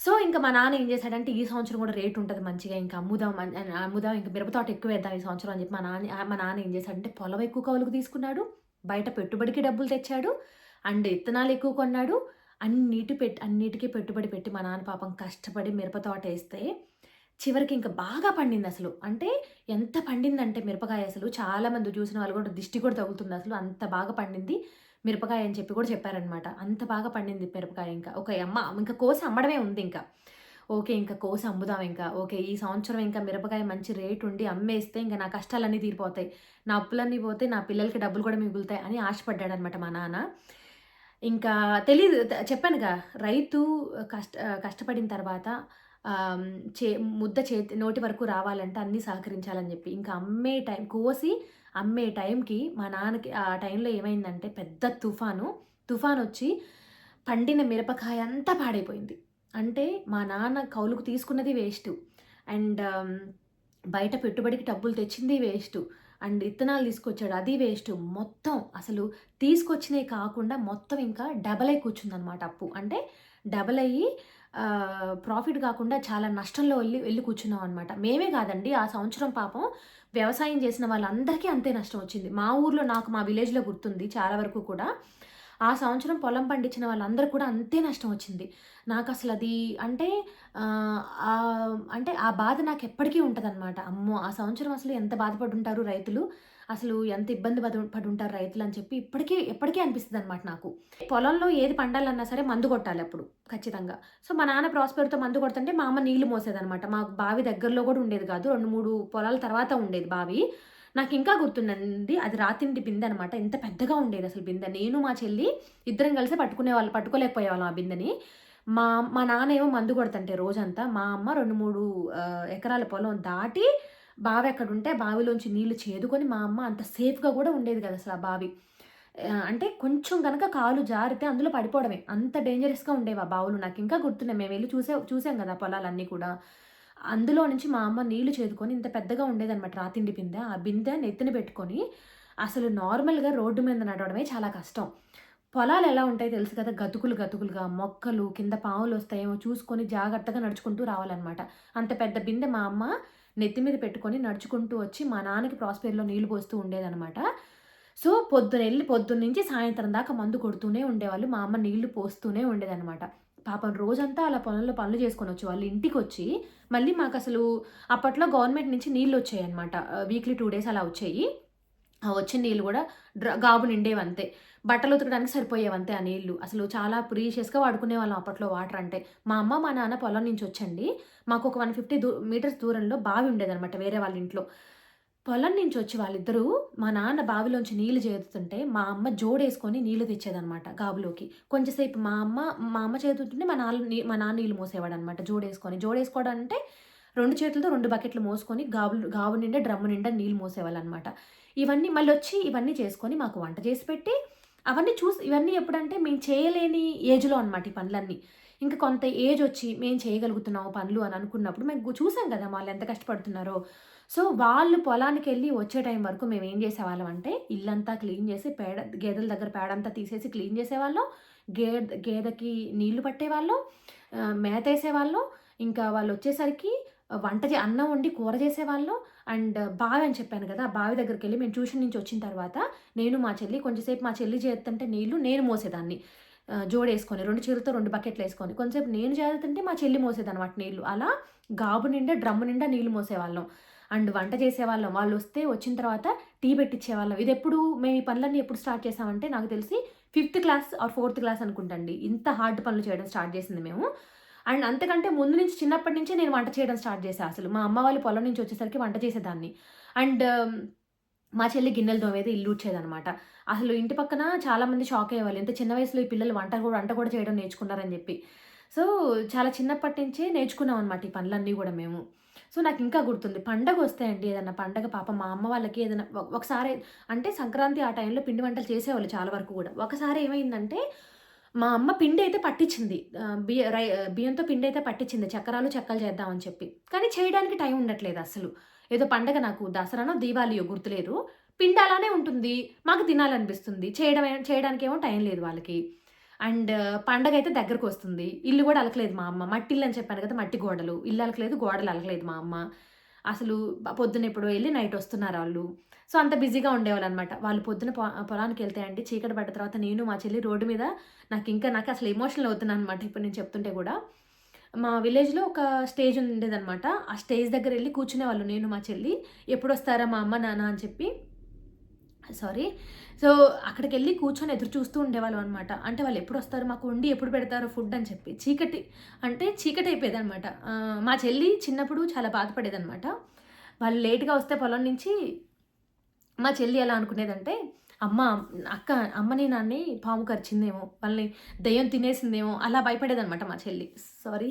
సో ఇంకా మా నాన్న ఏం చేశాడంటే ఈ సంవత్సరం కూడా రేట్ ఉంటుంది మంచిగా ఇంకా అమ్ముదాం అమ్ముదాం ఇంకా మిరపతోట ఎక్కువ వేద్దాం ఈ సంవత్సరం అని చెప్పి మా నాన్న మా నాన్న ఏం చేశాడంటే పొలం ఎక్కువ కౌలుకు తీసుకున్నాడు బయట పెట్టుబడికి డబ్బులు తెచ్చాడు అండ్ ఇత్తనాలు ఎక్కువ కొన్నాడు అన్నిటి పెట్టి అన్నిటికీ పెట్టుబడి పెట్టి మా నాన్న పాపం కష్టపడి మిరపతోట వేస్తే చివరికి ఇంకా బాగా పండింది అసలు. అంటే ఎంత పండిందంటే మిరపకాయ అసలు చాలామంది చూసిన వాళ్ళు కూడా దిష్టి కూడా తగులుతుంది అసలు అంత బాగా పండింది. మిరపకాయ అని చెప్పి కూడా చెప్పారనమాట. అంత బాగా పండింది మిరపకాయ ఇంకా. ఒక అమ్మ ఇంకా కోసి అమ్మడమే ఉంది ఇంకా. ఓకే ఇంకా కోసి అమ్ముదాం ఇంకా. ఓకే ఈ సంవత్సరం ఇంకా మిరపకాయ మంచి రేట్ ఉండి అమ్మేస్తే ఇంకా నా కష్టాలన్నీ తీరిపోతాయి. నా అప్పులన్నీ పోతే నా పిల్లలకి డబ్బులు కూడా మిగులుతాయి అని ఆశపడ్డాడు అనమాట మా నాన్న. ఇంకా తెలీదు చెప్పానుగా రైతు కష్ట కష్టపడిన తర్వాత చే ముద్ద చేతి నోటి వరకు రావాలంటే అన్నీ సహకరించాలని చెప్పి. ఇంకా అమ్మే టైం కోసి అమ్మే టైంకి మా నాన్నకి ఆ టైంలో ఏమైందంటే పెద్ద తుఫాను. తుఫాన్ వచ్చి పండిన మిరపకాయ అంతా పాడైపోయింది. అంటే మా నాన్న కౌలుకు తీసుకున్నది వేస్ట్. అండ్ బయట పెట్టుబడికి డబ్బులు తెచ్చింది వేస్ట్. అండ్ ఇత్తనాలు తీసుకొచ్చాడు అది వేస్ట్. మొత్తం అసలు తీసుకొచ్చినవి కాకుండా మొత్తం ఇంకా డబల్ అయి కూర్చుందనమాట అప్పు. అంటే డబల్ అయ్యి ప్రాఫిట్ కాకుండా చాలా నష్టంలో వెళ్ళి వెళ్ళి కూర్చున్నాం అనమాట మేమే కాదండి ఆ సంవత్సరం పాపం వ్యవసాయం చేసిన వాళ్ళందరికీ అంతే నష్టం వచ్చింది. మా ఊర్లో నాకు మా విలేజ్లో గుర్తుంది చాలా వరకు కూడా. ఆ సంవత్సరం పొలం పండించిన వాళ్ళందరూ కూడా అంతే నష్టం వచ్చింది. నాకు అసలు అది అంటే అంటే ఆ బాధ నాకు ఎప్పటికీ ఉంటుందన్నమాట. అమ్మో ఆ సంవత్సరం అసలు ఎంత బాధపడుంటారు రైతులు. అసలు ఎంత ఇబ్బంది పడు పడుంటారు రైతులు అని చెప్పి ఇప్పటికీ ఎప్పటికీ అనిపిస్తుంది అనమాట నాకు. పొలంలో ఏది పండాలన్నా సరే మందు కొట్టాలి అప్పుడు ఖచ్చితంగా. సో మా నాన్న ప్రాస్పెర్తో మందు కొడుతుంటే మా అమ్మ నీళ్ళు మోసేదనమాట మాకు బావి దగ్గరలో కూడా ఉండేది కాదు. రెండు మూడు పొలాల తర్వాత ఉండేది బావి. నాకు ఇంకా గుర్తుండండి అది రాతింటి బిందె అనమాట ఎంత పెద్దగా ఉండేది అసలు బిందె. నేను మా చెల్లి ఇద్దరం కలిసి పట్టుకునే వాళ్ళు పట్టుకోలేకపోయేవాళ్ళం ఆ బిందెని. మా మా నాన్న ఏమో మందు కొడుతుంటే రోజంతా మా అమ్మ రెండు మూడు ఎకరాల పొలం దాటి బావి ఎక్కడ ఉంటే బావిలోంచి నీళ్ళు చేదుకొని మా అమ్మ అంత సేఫ్గా కూడా ఉండేది కదా అసలు ఆ బావి. అంటే కొంచెం కనుక కాలు జారితే అందులో పడిపోవడమే. అంత డేంజరస్గా ఉండేవి ఆ బావులు. నాకు ఇంకా గుర్తున్నాయి. మేము వెళ్ళి చూసే చూసాం కదా పొలాలన్నీ కూడా. అందులో నుంచి మా అమ్మ నీళ్ళు చేదుకొని ఇంత పెద్దగా ఉండేదన్నమాట రాతిండి బిందె. ఆ బిందె నెత్తిన పెట్టుకొని అసలు నార్మల్గా రోడ్డు మీద నడవడమే చాలా కష్టం. పొలాలు ఎలా ఉంటాయి తెలుసు కదా? గతుకులు గతుకులుగా మొక్కలు కింద పావులు వస్తాయేమో చూసుకొని జాగ్రత్తగా నడుచుకుంటూ రావాలన్నమాట. అంత పెద్ద బిందె మా అమ్మ నెత్తి మీద పెట్టుకొని నడుచుకుంటూ వచ్చి మా నాన్నకి ప్రాస్పేర్లో నీళ్ళు పోస్తూ ఉండేదనమాట సో పొద్దున వెళ్ళి పొద్దున్న నుంచి సాయంత్రం దాకా మందు కొడుతూనే ఉండేవాళ్ళు. మా అమ్మ నీళ్ళు పోస్తూనే ఉండేదనమాట పాపం రోజంతా అలా పొలంలో పనులు చేసుకొని వచ్చి వాళ్ళు ఇంటికి వచ్చి మళ్ళీ మాకు అసలు అప్పట్లో గవర్నమెంట్ నుంచి నీళ్ళు వచ్చాయి అనమాట వీక్లీ టూ డేస్ అలా వచ్చాయి. ఆ వచ్చిన నీళ్ళు కూడా గాబు నిండేవి అంతే బట్టలు ఉతకడానికి సరిపోయేవంతే ఆ నీళ్ళు. అసలు చాలా ప్రీషియస్గా వాడుకునే వాళ్ళం అప్పట్లో వాటర్ అంటే. మా అమ్మ మా నాన్న పొలం నుంచి వచ్చండి. మాకు ఒక వన్ ఫిఫ్టీ దూ మీటర్స్ దూరంలో బావి ఉండేదన్నమాట వేరే వాళ్ళ ఇంట్లో. పొలం నుంచి వచ్చి వాళ్ళిద్దరూ మా నాన్న బావిలోంచి నీళ్ళు చేతుంటే మా అమ్మ జోడేసుకొని నీళ్ళు తెచ్చేదనమాట గాబులోకి కొంచెంసేపు మా అమ్మ మా అమ్మ చేతుంటే మా నాన్న మా నాన్న నీళ్ళు మోసేవాడు అనమాట జోడేసుకొని. జోడేసుకోవడం అంటే రెండు చేతులతో రెండు బకెట్లు మోసుకొని గాబులు గాబు నిండా డ్రమ్ము నిండా నీళ్ళు మోసేవాళ్ళు అనమాట ఇవన్నీ మళ్ళీ వచ్చి ఇవన్నీ చేసుకొని మాకు వంట చేసి పెట్టి అవన్నీ చూసి ఇవన్నీ ఎప్పుడంటే మేము చేయలేని ఏజ్లో అనమాట ఈ పనులన్నీ. ఇంకా కొంత ఏజ్ వచ్చి మేము చేయగలుగుతున్నాము పనులు అని అనుకున్నప్పుడు మేము చూసాం కదా వాళ్ళు ఎంత కష్టపడుతున్నారో. సో వాళ్ళు పొలానికి వెళ్ళి వచ్చే టైం వరకు మేము ఏం చేసేవాళ్ళం అంటే ఇల్లంతా క్లీన్ చేసి పేడ గేదెల దగ్గర పేడంతా తీసేసి క్లీన్ చేసేవాళ్ళం. గే గేదెకి నీళ్ళు పట్టేవాళ్ళం. మేత వేసేవాళ్ళం. ఇంకా వాళ్ళు వచ్చేసరికి వంట చే అన్నం వండి కూర చేసేవాళ్ళం. అండ్ బావి అని చెప్పాను కదా బావి దగ్గరికి వెళ్ళి మేము ట్యూషన్ నుంచి వచ్చిన తర్వాత నేను మా చెల్లి కొంచెంసేపు మా చెల్లి చేస్తుంటే నీళ్ళు నేను మోసేదాన్ని. జోడేసుకొని రెండు చీరలతో రెండు బకెట్లు వేసుకొని. కొంచెంసేపు నేను చేస్తుంటే మా చెల్లి మోసేదన్నమాట నీళ్ళు అలా గాబు నిండా డ్రమ్ము నిండా నీళ్ళు మోసేవాళ్ళం. అండ్ వంట చేసేవాళ్ళం. వాళ్ళు వస్తే వచ్చిన తర్వాత టీ పెట్టించేవాళ్ళం ఇది ఎప్పుడు మేము ఈ పనులన్నీ ఎప్పుడు స్టార్ట్ చేసామంటే నాకు తెలిసి fifth class or fourth class అనుకుంటండి. ఇంత హార్డ్ పనులు చేయడం స్టార్ట్ చేసింది మేము. అండ్ అంతకంటే ముందు నుంచి చిన్నప్పటి నుంచే నేను వంట చేయడం స్టార్ట్ చేశాను అసలు. మా అమ్మ వాళ్ళు పొలం నుంచి వచ్చేసరికి వంట చేసేదాన్ని. అండ్ మా చెల్లి గిన్నెలు తోమేది ఇల్లు వచ్చేదనమాట అసలు ఇంటి పక్కన చాలామంది షాక్ అయ్యేవాళ్ళు. ఇంత చిన్న వయసులో ఈ పిల్లలు వంట కూడా వంట కూడా చేయడం నేర్చుకున్నారని చెప్పి. సో చాలా చిన్నప్పటి నుంచే నేర్చుకున్నాం అనమాట ఈ పనులన్నీ కూడా మేము. సో నాకు ఇంకా గుర్తుంది. పండగ వస్తాయండి ఏదన్నా పండగ పాప మా అమ్మ వాళ్ళకి ఏదైనా ఒకసారి అంటే సంక్రాంతి ఆ టైంలో పిండి వంటలు చేసేవాళ్ళు చాలా వరకు కూడా. ఒకసారి ఏమైందంటే మా అమ్మ పిండి అయితే పట్టించింది. బియ్య రై బియ్యంతో పిండి అయితే పట్టించింది. చక్రాలు చెక్కలు చేద్దామని చెప్పి. కానీ చేయడానికి టైం ఉండట్లేదు అసలు. ఏదో పండగ నాకు దసరానో దీవాళియో గుర్తులేదు. పిండి అలానే ఉంటుంది. మాకు తినాలనిపిస్తుంది. చేయడం చేయడానికి ఏమో టైం లేదు వాళ్ళకి. అండ్ పండగ అయితే దగ్గరకు వస్తుంది ఇల్లు కూడా అలకలేదు మా అమ్మ. మట్టి ఇల్లు అని చెప్పాను కదా మట్టి గోడలు. ఇల్లు అలకలేదు గోడలు అలకలేదు మా అమ్మ. అసలు పొద్దున ఎప్పుడు వెళ్ళి నైట్ వస్తున్నారు వాళ్ళు. సో అంత బిజీగా ఉండేవాళ్ళు అనమాట వాళ్ళు పొద్దున పొ- పొలానికి వెళ్తే అండి చీకటి పడ్డ తర్వాత నేను మా చెల్లి రోడ్డు మీద నాకు ఇంకా నాకు అసలు ఎమోషనల్ అవుతున్నాను అనమాట ఇప్పుడు నేను చెప్తుంటే కూడా. మా విలేజ్లో ఒక స్టేజ్ ఉండేదన్నమాట. ఆ స్టేజ్ దగ్గర వెళ్ళి కూర్చునే వాళ్ళు నేను మా చెల్లి. ఎప్పుడు వస్తారా మా అమ్మ నాన్న? అని చెప్పి. సారీ. సో అక్కడికి వెళ్ళి కూర్చొని ఎదురు చూస్తూ ఉండేవాళ్ళం అనమాట అంటే వాళ్ళు ఎప్పుడు వస్తారు మాకు వండి ఎప్పుడు పెడతారు ఫుడ్? అని చెప్పి. చీకటి అంటే చీకటి అయిపోయేది అనమాట మా చెల్లి చిన్నప్పుడు చాలా బాధపడేదన్నమాట. వాళ్ళు లేట్గా వస్తే పొలం నుంచి మా చెల్లి ఎలా అనుకునేదంటే అమ్మ అక్క అమ్మని నాన్ని పాము కరిచిందేమో వాళ్ళని దయ్యం తినేసిందేమో అలా భయపడేదనమాట మా చెల్లి. సారీ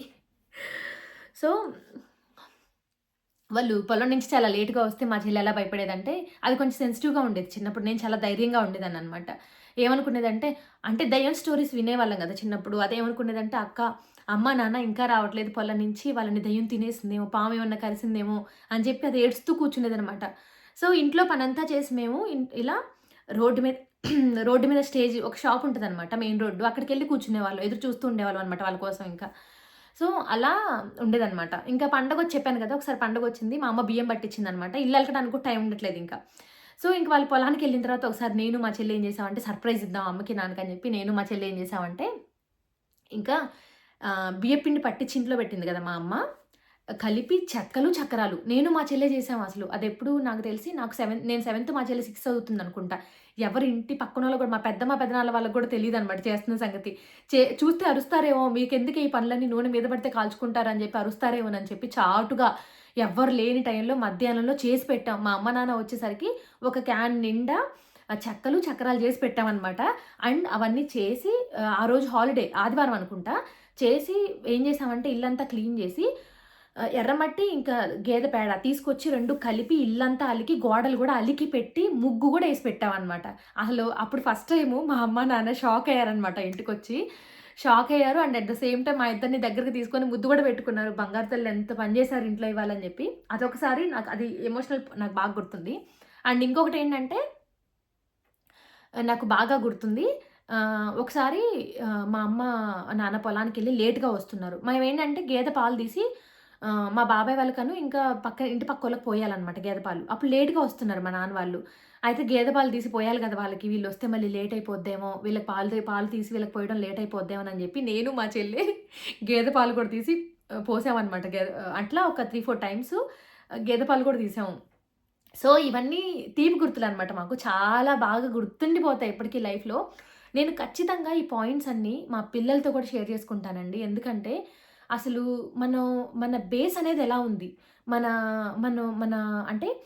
సో వాళ్ళు పొలం నుంచి చాలా లేట్గా వస్తే మా చెల్లి ఎలా భయపడేదంటే అది కొంచెం సెన్సిటివ్గా ఉండేది. చిన్నప్పుడు నేను చాలా ధైర్యంగా ఉండేదాన్ని అనమాట ఏమనుకునేదంటే అంటే దయ్యం స్టోరీస్ వినేవాళ్ళం కదా చిన్నప్పుడు. అదేమనుకునేదంటే అక్క అమ్మ నాన్న ఇంకా రావట్లేదు పొలం నుంచి వాళ్ళని దయ్యం తినేసిందేమో పాము ఏమన్నా కలిసిందేమో అని చెప్పి అది ఏడుస్తూ కూర్చునేదనమాట సో ఇంట్లో పనంతా చేసి మేము ఇలా రోడ్డు మీద రోడ్డు మీద స్టేజ్ ఒక షాప్ ఉంటుంది అనమాట మెయిన్ రోడ్డు. అక్కడికి వెళ్ళి కూర్చునేవాళ్ళు. ఎదురు చూస్తూ ఉండేవాళ్ళు అనమాట వాళ్ళ కోసం ఇంకా. సో అలా ఉండేదన్నమాట. ఇంకా పండగ వచ్చి చెప్పాను కదా ఒకసారి పండగ వచ్చింది మా అమ్మ బియ్యం పట్టించింది అనమాట ఇల్లు వెళ్ళడానికి కూడా టైం ఉండట్లేదు ఇంకా. సో ఇంక వాళ్ళ పొలానికి వెళ్ళిన తర్వాత ఒకసారి నేను మా చెల్లి ఏం చేసామంటే సర్ప్రైజ్ ఇద్దాం అమ్మకి నాన్నకని చెప్పి నేను మా చెల్లి ఏం చేసామంటే ఇంకా బియ్యపిండి బియ్యం పిండి పట్టించి ఇంట్లో పెట్టింది కదా మా అమ్మ. కలిపి చెక్కలు చక్రాలు. నేను మా చెల్లె చేసాము అసలు. అది ఎప్పుడు నాకు తెలిసి నాకు సెవెంత్ నేను సెవెంత్ మా చెల్లి సిక్స్త్ అవుతుంది అనుకుంటా. ఎవరి ఇంటి పక్కన వాళ్ళు కూడా మా పెద్దమ్మ పెద్దనాళ్ళ వాళ్ళకి కూడా తెలియదు అనమాట చేస్తున్న సంగతి. చే చూస్తే అరుస్తారేమో మీకు ఎందుకు ఈ పనులన్నీ నూనె మీద పడితే కాల్చుకుంటారని చెప్పి అరుస్తారేమో అని చెప్పి చాటుగా ఎవ్వరు లేని టైంలో మధ్యాహ్నంలో చేసి పెట్టాం. మా అమ్మ నాన్న వచ్చేసరికి ఒక క్యాన్ నిండా చెక్కలు చక్రాలు చేసి పెట్టామన్నమాట అండ్ అవన్నీ చేసి ఆ, రోజు హాలిడే ఆదివారం అనుకుంటా చేసి ఏం చేసామంటే ఇల్లంతా క్లీన్ చేసి ఎర్రమట్టి ఇంకా గేదె పేడ తీసుకొచ్చి రెండు కలిపి ఇల్లంతా అలికి గోడలు కూడా అలికి పెట్టి ముగ్గు కూడా వేసి పెట్టామన్నమాట అసలు అప్పుడు ఫస్ట్ టైము మా అమ్మ నాన్న షాక్ అయ్యారనమాట ఇంటికి వచ్చి షాక్ అయ్యారు and at the same time మా ఇద్దరిని దగ్గరికి తీసుకొని ముద్దు కూడా పెట్టుకున్నారు. బంగారు తల్లి ఎంత పని చేశారు ఇంట్లో ఇవ్వాలని చెప్పి. అదొకసారి నాకు అది ఎమోషనల్ నాకు బాగా గుర్తుంది. అండ్ ఇంకొకటి ఏంటంటే నాకు బాగా గుర్తుంది. ఒకసారి మా అమ్మ నాన్న పొలానికి వెళ్ళి లేట్గా వస్తున్నారు. మేము ఏంటంటే గేదె పాలు తీసి మా బాబాయ్ వాళ్ళకను ఇంకా పక్క ఇంటి పక్క వాళ్ళకి పోయాలన్నమాట గేదె పాలు. అప్పుడు లేట్గా వస్తున్నారు మా నాన్న వాళ్ళు. అయితే గేదె పాలు తీసి పోయాలి కదా వాళ్ళకి వీళ్ళు వస్తే మళ్ళీ లేట్ అయిపోద్దేమో వీళ్ళకి పాలు పాలు తీసి వీళ్ళకి పోయడం లేట్ అయిపోద్దేమో అని చెప్పి నేను మా చెల్లి గేదె పాలు కూడా తీసి పోసామన్నమాట గేదె అట్లా ఒక త్రీ ఫోర్ టైమ్స్ గేదె పాలు కూడా తీసాము. సో ఇవన్నీ తీపి గుర్తులు అనమాట మాకు. చాలా బాగా గుర్తుండిపోతాయి ఇప్పటికీ లైఫ్లో. నేను ఖచ్చితంగా ఈ పాయింట్స్ అన్నీ మా పిల్లలతో కూడా షేర్ చేసుకుంటానండి. ఎందుకంటే అసలు మనం మన బేస్ అనేది ఎలా ఉంది? మన మన మన అంటే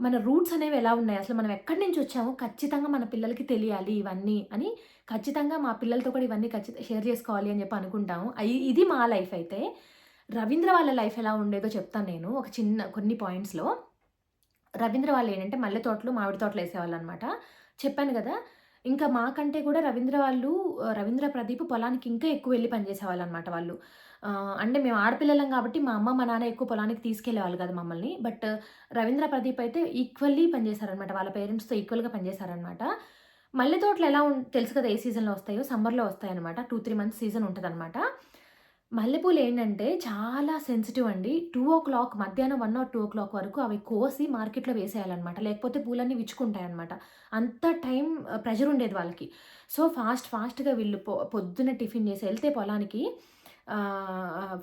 మన రూట్స్ అనేవి ఎలా ఉన్నాయి? అసలు మనం ఎక్కడి నుంచి వచ్చామో ఖచ్చితంగా మన పిల్లలకి తెలియాలి ఇవన్నీ అని ఖచ్చితంగా మా పిల్లలతో కూడా ఇవన్నీ ఖచ్చితంగా షేర్ చేసుకోవాలి అని చెప్పి అనుకుంటాము. అయి- ఇది మా లైఫ్ అయితే. రవీంద్ర వాళ్ళ లైఫ్ ఎలా ఉండేదో చెప్తాను నేను ఒక చిన్న కొన్ని పాయింట్స్లో రవీంద్ర వాళ్ళు ఏంటంటే మల్లె తోటలు మామిడి తోటలు వేసేవాళ్ళు అనమాట చెప్పాను కదా ఇంకా మాకంటే కూడా రవీంద్ర వాళ్ళు రవీంద్ర ప్రదీప్ పొలానికి ఇంకా ఎక్కువ వెళ్ళి పనిచేసేవాళ్ళు అనమాట వాళ్ళు. అంటే మేము ఆడపిల్లలం కాబట్టి మా అమ్మ మా నాన్న ఎక్కువ పొలానికి తీసుకెళ్ళేవాళ్ళు కదా మమ్మల్ని. బట్ రవీంద్ర ప్రదీప్ అయితే ఈక్వల్లీ పనిచేశారనమాట వాళ్ళ పేరెంట్స్తో ఈక్వల్గా పనిచేశారనమాట మల్లె తోటలు ఎలా ఉం తెలుసు కదా ఏ సీజన్లో వస్తాయో? సమ్మర్లో వస్తాయి అనమాట టూ త్రీ మంత్స్ సీజన్ ఉంటుంది మల్లెపూలు ఏంటంటే చాలా సెన్సిటివ్ అండి. టూ ఓ క్లాక్ మధ్యాహ్నం one or two o'clock వరకు అవి కోసి మార్కెట్లో వేసేయాలన్నమాట. లేకపోతే పూలన్నీ విచ్చుకుంటాయన్నమాట. అంత టైం ప్రెషర్ uh, ఉండేది వాళ్ళకి. సో ఫాస్ట్ ఫాస్ట్గా వీళ్ళు పొ పొద్దున్న టిఫిన్ చేసి వెళ్తే పొలానికి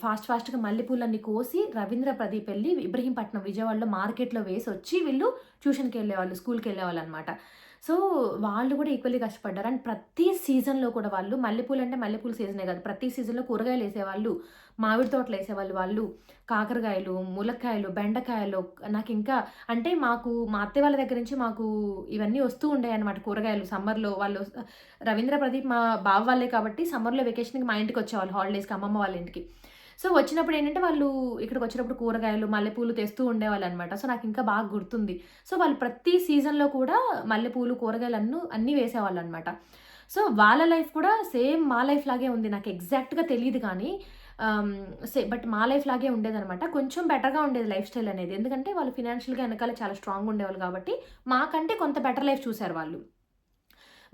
ఫాస్ట్ ఫాస్ట్గా మల్లెపూలన్నీ కోసి రవీంద్ర ప్రదీప్ వెళ్ళి ఇబ్రహీంపట్నం విజయవాడలో మార్కెట్లో వేసి వచ్చి వీళ్ళు ట్యూషన్కి వెళ్ళేవాళ్ళు స్కూల్కి వెళ్ళేవాళ్ళు అనమాట సో వాళ్ళు కూడా ఈక్వల్లీ కష్టపడ్డారు. అండ్ ప్రతి సీజన్లో కూడా వాళ్ళు మల్లెపూలు అంటే మల్లెపూల సీజనే కాదు. ప్రతి సీజన్లో కూరగాయలు వేసేవాళ్ళు. మామిడి తోటలు వేసేవాళ్ళు వాళ్ళు. కాకరకాయలు ములక్కాయలు బెండకాయలు నాకు ఇంకా అంటే మాకు మా అత్తయ్య వాళ్ళ దగ్గర నుంచి మాకు ఇవన్నీ వస్తూ ఉండే అనమాట కూరగాయలు. సమ్మర్లో వాళ్ళు రవీంద్ర ప్రదీప్ మా బావ వాళ్ళే కాబట్టి సమ్మర్లో వెకేషన్కి మా ఇంటికి వచ్చేవాళ్ళు హాలిడేస్కి అమ్మమ్మ వాళ్ళ ఇంటికి. సో వచ్చినప్పుడు ఏంటంటే వాళ్ళు ఇక్కడికి వచ్చినప్పుడు కూరగాయలు మల్లెపూలు తెస్తూ ఉండేవాళ్ళు అనమాట సో నాకు ఇంకా బాగా గుర్తుంది. సో వాళ్ళు ప్రతి సీజన్లో కూడా మల్లెపూలు కూరగాయలు అన్నీ అన్నీ వేసేవాళ్ళు అనమాట సో వాళ్ళ లైఫ్ కూడా సేమ్ మా లైఫ్ లాగే ఉంది. నాకు ఎగ్జాక్ట్గా తెలియదు కానీ సే బట్ మా లైఫ్ లాగే ఉండేదనమాట కొంచెం బెటర్గా ఉండేది లైఫ్ స్టైల్ అనేది. ఎందుకంటే వాళ్ళు ఫినాన్షియల్గా వెనకాల చాలా స్ట్రాంగ్ ఉండేవాళ్ళు కాబట్టి మాకంటే కొంత బెటర్ లైఫ్ చూశారు వాళ్ళు.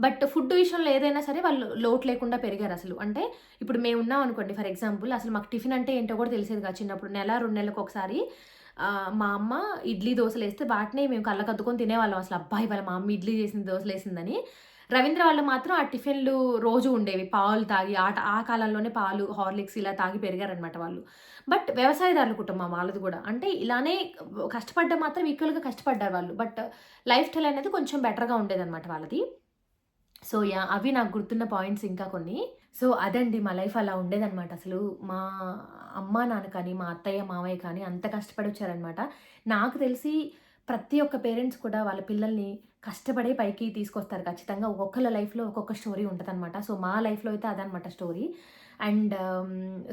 బట్ ఫుడ్ విషయంలో ఏదైనా సరే వాళ్ళు లోటు లేకుండా పెరిగారు అసలు. అంటే ఇప్పుడు మేము ఉన్నాం అనుకోండి ఫర్ ఎగ్జాంపుల్ అసలు మాకు టిఫిన్ అంటే ఏంటో కూడా తెలిసేది కాదు. చిన్నప్పుడు నెల రెండు నెలలకు ఒకసారి మా అమ్మ ఇడ్లీ దోశలు వేస్తే వాటిని మేము కళ్ళకద్దుకొని తినేవాళ్ళం. అసలు అబ్బాయి వాళ్ళ మా అమ్మ ఇడ్లీ చేసిన దోశలు వేసిందని రవీంద్ర వాళ్ళు మాత్రం ఆ టిఫిన్లు రోజు ఉండేవి. పాలు తాగి ఆట ఆ కాలంలోనే పాలు హార్లిక్స్ ఇలా తాగి పెరిగారనమాట వాళ్ళు. బట్ వ్యవసాయదారుల కుటుంబం వాళ్ళది కూడా. అంటే ఇలానే కష్టపడ్డ మాత్రం ఈక్వల్గా కష్టపడ్డారు వాళ్ళు. బట్ లైఫ్ స్టైల్ అనేది కొంచెం బెటర్గా ఉండేదన్నమాట వాళ్ళది. సో యా అవి నాకు గుర్తున్న పాయింట్స్ ఇంకా కొన్ని. సో అదండి మా లైఫ్ అలా ఉండేదన్నమాట. అసలు మా అమ్మ నాన్న కానీ మా అత్తయ్య మావయ్య కానీ అంత కష్టపడి వచ్చారనమాట నాకు తెలిసి ప్రతి ఒక్క పేరెంట్స్ కూడా వాళ్ళ పిల్లల్ని కష్టపడే పైకి తీసుకొస్తారు ఖచ్చితంగా. ఒక్కొక్కళ్ళ లైఫ్లో ఒక్కొక్క స్టోరీ ఉంటుంది అనమాట సో మా లైఫ్లో అయితే అదనమాట స్టోరీ. అండ్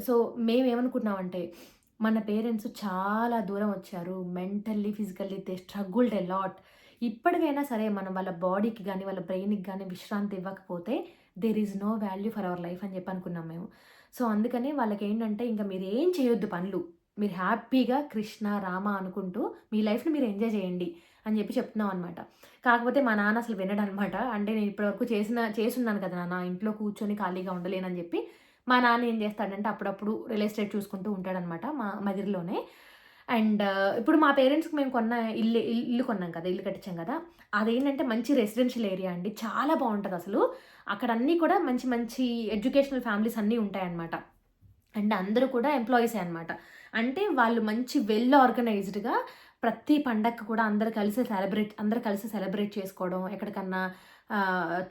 సో మేమేమనుకుంటున్నామంటే మన పేరెంట్స్ చాలా దూరం వచ్చారు. Mentally physically they struggled a lot. ఇప్పటికైనా సరే మనం వాళ్ళ బాడీకి కానీ వాళ్ళ బ్రెయిన్కి కానీ విశ్రాంతి ఇవ్వకపోతే there is no value for our life అని చెప్పి అనుకున్నాం మేము. సో అందుకనే వాళ్ళకి ఏంటంటే ఇంకా మీరు ఏం చేయొద్దు పనులు. మీరు హ్యాపీగా కృష్ణ రామ అనుకుంటూ మీ లైఫ్ని మీరు ఎంజాయ్ చేయండి అని చెప్పి చెప్తున్నాం అనమాట కాకపోతే మా నాన్న అసలు వినడు అనమాట అంటే నేను ఇప్పటివరకు చేసిన చేసున్నాను కదా నాన్న ఇంట్లో కూర్చొని ఖాళీగా ఉండలేనని చెప్పి మా నాన్న ఏం చేస్తాడంటే అప్పుడప్పుడు రియల్ ఎస్టేట్ చూసుకుంటూ ఉంటాడనమాట మా మదిరిలోనే. అండ్ uh, ఇప్పుడు మా పేరెంట్స్కి మేము కొన్న ఇల్లు ఇల్లు కొన్నాం కదా ఇల్లు కట్టించాం కదా అదేంటంటే మంచి రెసిడెన్షియల్ ఏరియా అండి. చాలా బాగుంటుంది అసలు. అక్కడ అన్నీ కూడా మంచి మంచి ఎడ్యుకేషనల్ ఫ్యామిలీస్ అన్నీ ఉంటాయన్నమాట. అండ్ అందరూ కూడా ఎంప్లాయీసే అనమాట అంటే వాళ్ళు మంచి వెల్ ఆర్గనైజ్డ్గా ప్రతి పండగ కూడా అందరు కలిసి సెలబ్రేట్ అందరు కలిసి సెలబ్రేట్ చేసుకోవడం ఎక్కడికన్నా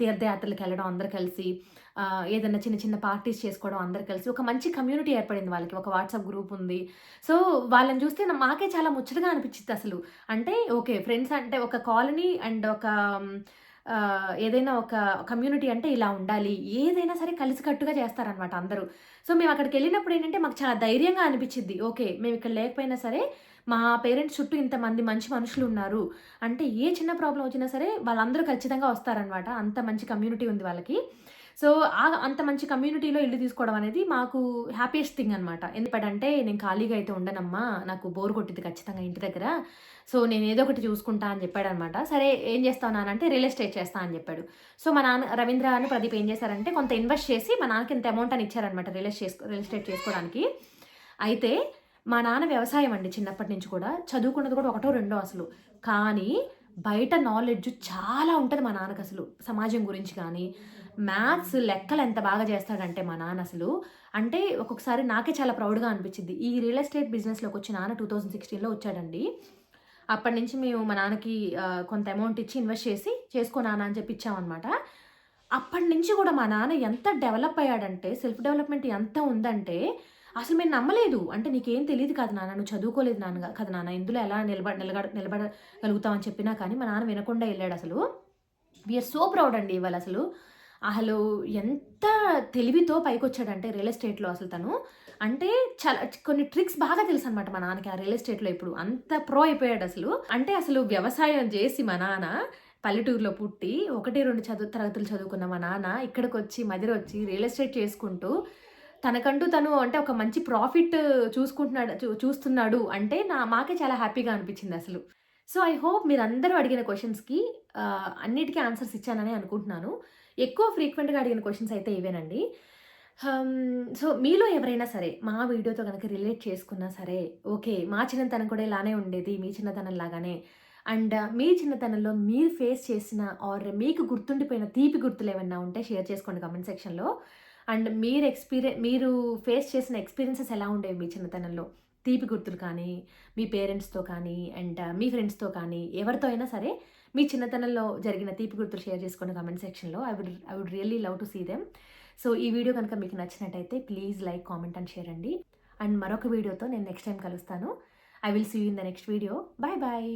తీర్థయాత్రలకు వెళ్ళడం అందరు కలిసి ఏదైనా చిన్న చిన్న పార్టీస్ చేసుకోవడం అందరు కలిసి ఒక మంచి కమ్యూనిటీ ఏర్పడింది వాళ్ళకి ఒక వాట్సాప్ గ్రూప్ ఉంది. సో వాళ్ళని చూస్తే మాకే చాలా ముచ్చటగా అనిపించింది అసలు. అంటే ఓకే ఫ్రెండ్స్ అంటే ఒక కాలనీ అండ్ ఒక ఏదైనా ఒక కమ్యూనిటీ అంటే ఇలా ఉండాలి. ఏదైనా సరే కలిసికట్టుగా చేస్తారనమాట అందరూ. సో మేము అక్కడికి వెళ్ళినప్పుడు ఏంటంటే మాకు చాలా ధైర్యంగా అనిపించింది ఓకే మేము ఇక్కడ లేకపోయినా సరే మా పేరెంట్స్ చుట్టూ ఇంతమంది మంచి మనుషులు ఉన్నారు. అంటే ఏ చిన్న ప్రాబ్లం వచ్చినా సరే వాళ్ళందరూ ఖచ్చితంగా వస్తారనమాట అంత మంచి కమ్యూనిటీ ఉంది వాళ్ళకి. సో ఆ అంత మంచి కమ్యూనిటీలో ఇల్లు తీసుకోవడం అనేది మాకు హ్యాపీయెస్ట్ థింగ్ అనమాట ఎందుకంటే నేను ఖాళీగా అయితే ఉండనమ్మా నాకు బోర్ కొట్టింది ఖచ్చితంగా ఇంటి దగ్గర. సో నేను ఏదో ఒకటి చూసుకుంటా అని చెప్పాడు అనమాట సరే ఏం చేస్తావు నానంటే రియల్ ఎస్టేట్ చేస్తా అని చెప్పాడు. సో మా నాన్న రవీంద్ర అని ప్రదీప్ ఏం చేశారంటే కొంత ఇన్వెస్ట్ చేసి మా నాన్నకి ఇంత అమౌంట్ అని ఇచ్చారనమాట రియల్ ఎస్టేట్ రియల్ ఎస్టేట్ చేసుకోవడానికి. అయితే మా నాన్న వ్యవసాయం అండి చిన్నప్పటి నుంచి కూడా. చదువుకున్నది కూడా ఒకటో రెండో అసలు. కానీ బయట నాలెడ్జ్ చాలా ఉంటుంది మా నాన్నకు అసలు. సమాజం గురించి కానీ మ్యాథ్స్ లెక్కలు ఎంత బాగా చేస్తాడంటే మా నాన్న అసలు అంటే ఒక్కొక్కసారి నాకే చాలా ప్రౌడ్గా అనిపించింది ఈ రియల్ ఎస్టేట్ బిజినెస్లోకి వచ్చి నాన్న టూ థౌజండ్ సిక్స్టీన్లో వచ్చాడండి. అప్పటి నుంచి మేము మా నాన్నకి కొంత అమౌంట్ ఇచ్చి ఇన్వెస్ట్ చేసి చేసుకో నాన్న అని చెప్పి ఇచ్చామన్నమాట. అప్పటి నుంచి కూడా మా నాన్న ఎంత డెవలప్ అయ్యాడంటే సెల్ఫ్ డెవలప్మెంట్ ఎంత ఉందంటే అసలు మేము నమ్మలేదు. అంటే నీకేం తెలియదు కదా నాన్న నువ్వు చదువుకోలేదు నాన్న కదా నాన్న ఇందులో ఎలా నిలబడ నిలబడ నిలబడగలుగుతామని చెప్పినా కానీ మా నాన్న వినకుండా వెళ్ళాడు అసలు. వీఆర్ సో ప్రౌడ్ అండి ఇవాళ అసలు. అసలు ఎంత తెలివితో పైకి వచ్చాడంటే రియల్ ఎస్టేట్లో అసలు తను. అంటే చాలా కొన్ని ట్రిక్స్ బాగా తెలుసు అనమాట మా నాన్నకి ఆ రియల్ ఎస్టేట్లో ఇప్పుడు. అంత ప్రో అయిపోయాడు అసలు. అంటే అసలు వ్యవసాయం చేసి మా నాన్న పల్లెటూరులో పుట్టి ఒకటి రెండు చదువు తరగతులు చదువుకున్న మా నాన్న ఇక్కడికి వచ్చి మదిరి వచ్చి రియల్ ఎస్టేట్ చేసుకుంటూ తనకంటూ తను అంటే ఒక మంచి ప్రాఫిట్ చూసుకుంటున్నాడు చూస్తున్నాడు అంటే నా మాకే చాలా హ్యాపీగా అనిపించింది అసలు. సో ఐ హోప్ మీరందరూ అడిగిన క్వశ్చన్స్కి అన్నిటికీ ఆన్సర్స్ ఇచ్చానని అనుకుంటున్నాను. ఎక్కువ ఫ్రీక్వెంట్గా అడిగిన క్వశ్చన్స్ అయితే ఇవేనండి. సో మీలో ఎవరైనా సరే మా వీడియోతో కనుక రిలేట్ చేసుకున్నా సరే ఓకే మా చిన్నతనం కూడా ఇలానే ఉండేది మీ చిన్నతనం లాగానే. అండ్ మీ చిన్నతనంలో మీరు ఫేస్ చేసిన ఆర్ మీకు గుర్తుండిపోయిన తీపి గుర్తులు ఏమైనా ఉంటే షేర్ చేసుకోండి కమెంట్ సెక్షన్లో. అండ్ మీరు ఎక్స్పీరియన్ మీరు ఫేస్ చేసిన ఎక్స్పీరియన్సెస్ ఎలా ఉండేవి మీ చిన్నతనంలో? తీపి గుర్తులు కానీ మీ పేరెంట్స్తో కానీ అండ్ మీ ఫ్రెండ్స్తో కానీ ఎవరితో అయినా సరే మీ చిన్నతనంలో జరిగిన తీపి గుర్తులు షేర్ చేసుకున్న కామెంట్ సెక్షన్లో I would I would really love to see them so ఈ వీడియో కనుక మీకు నచ్చినట్టయితే please like comment and share అండి. అండ్ మరొక వీడియోతో నేను నెక్స్ట్ టైం కలుస్తాను. I will see you in the next video bye bye